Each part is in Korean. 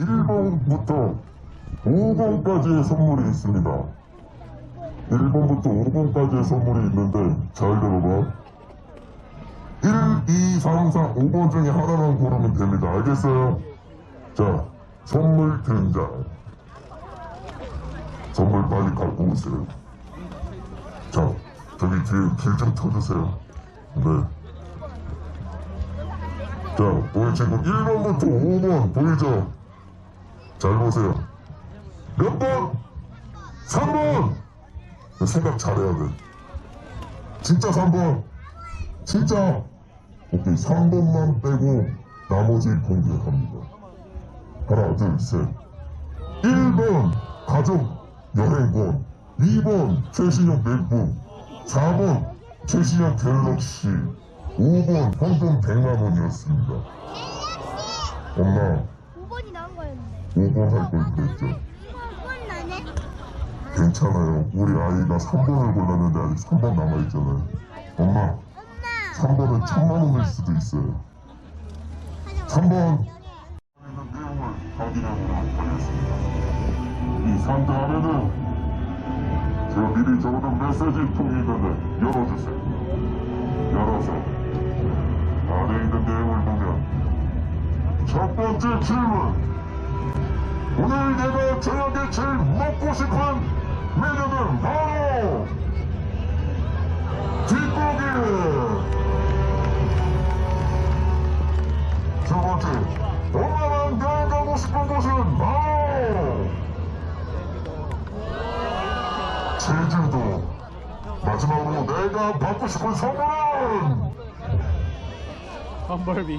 1번부터 5번까지의 선물이 있습니다. 1번부터 5번까지의 선물이 있는데 잘 들어봐. 1, 2, 3, 4, 5번 중에 하나만 고르면 됩니다. 알겠어요? 자, 선물 등장. 선물 빨리 갖고 오세요. 자, 저기 뒤에 길좀 쳐주세요. 네. 자, 지금 1번부터 5번 보이죠? 잘 보세요. 몇 번? 3번! 생각 잘해야 돼. 진짜 3번. 진짜. 오케이, 3번만 빼고 나머지 공개합니다. 하나, 둘, 셋. 1번 가족 여행권 2번 최신형 맥북 4번 최신형 갤럭시 5번 현금 100만원이었습니다 엄마 5번 할걸 그랬죠 5번 나네. 괜찮아요 우리 아이가 3번을 골랐는데 아직 3번 남아있잖아요 엄마 엄마. 3번은 천만 원일 수도 있어요 3번 내용을 확인해 보도록 하겠습니다 이 상자 안에는 제가 미리 적어둔 메시지 통이 있는데 열어주세요. 열어서 안에 있는 내용을 보면 첫 번째 질문 오늘 내가 저녁에 제일 먹고 싶은 메뉴는 바로 뒷고기 두 번째 엄마랑 여행 가고 싶은 곳은 바로 제주도. 마지막으로 내가 받고 싶은 선물은? 범벌비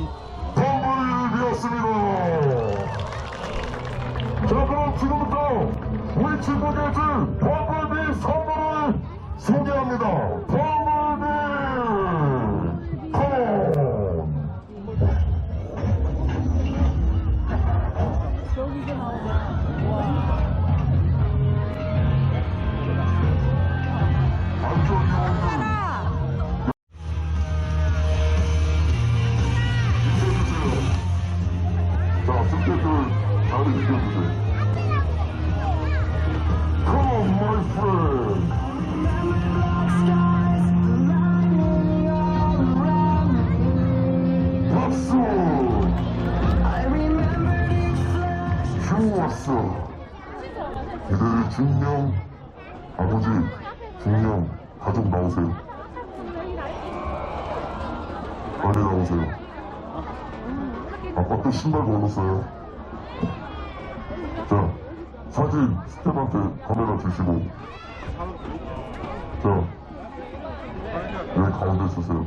지금부터 우리 친구들 줄 범블비 선물을 소개합니다. 범블비 컴온! 저기가 나오네 안 좋았어. 이들 증명 아버지 증명 가족 나오세요. 빨리 나오세요. 아빠 또 신발 벗었어요. 자 사진 스텝한테 카메라 주시고. 자 여기 가운데 서세요.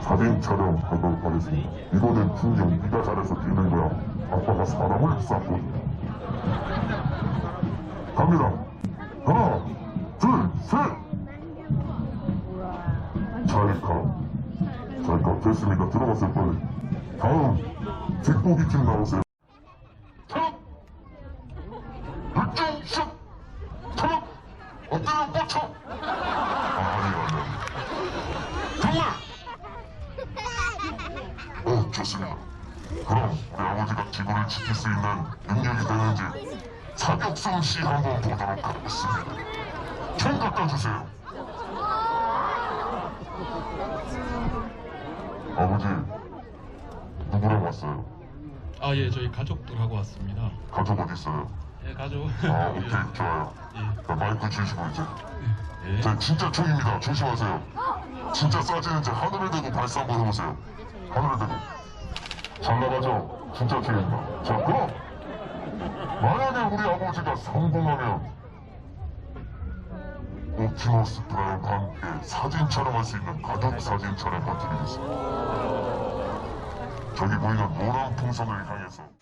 사진 촬영 하도록 하겠습니다. 이거는 증명 네가 잘해서 뛰는 거야 아빠가 사람을 쌌거든 갑니다. 하나 둘셋! 잘가 잘가 됐습니다 들어가세요 빨리 다음 뒷고기 팀 나오세요. 턱 물중식 턱 엎드려 뻗쳐 아니 아니 정말 어 좋습니다 그럼 우리 아버지가 지구를 지킬 수 있는 능력이 되는지 사격성 씨 한번 보도록 하겠습니다 총 깎아주세요 아버지 누구랑 왔어요? 아, 예, 저희 가족들하고 왔습니다. 가족 어디 있어요? 예, 가족. 아 오케이 좋아요 예. 자, 마이크 주시고 이제 예. 저 진짜 총입니다 조심하세요 진짜 쏴지는지 하늘을 대고 발사 한번 해보세요 하늘을 대고 잘 나가죠? 진짜 총입니다 자 그럼 만약에 우리 아버지가 성공하면 옵티머스 프라임과 함께 사진 촬영할 수 있는 가족 사진 촬영 부탁드리겠습니다 저기 보이는 노란 풍선을 향해서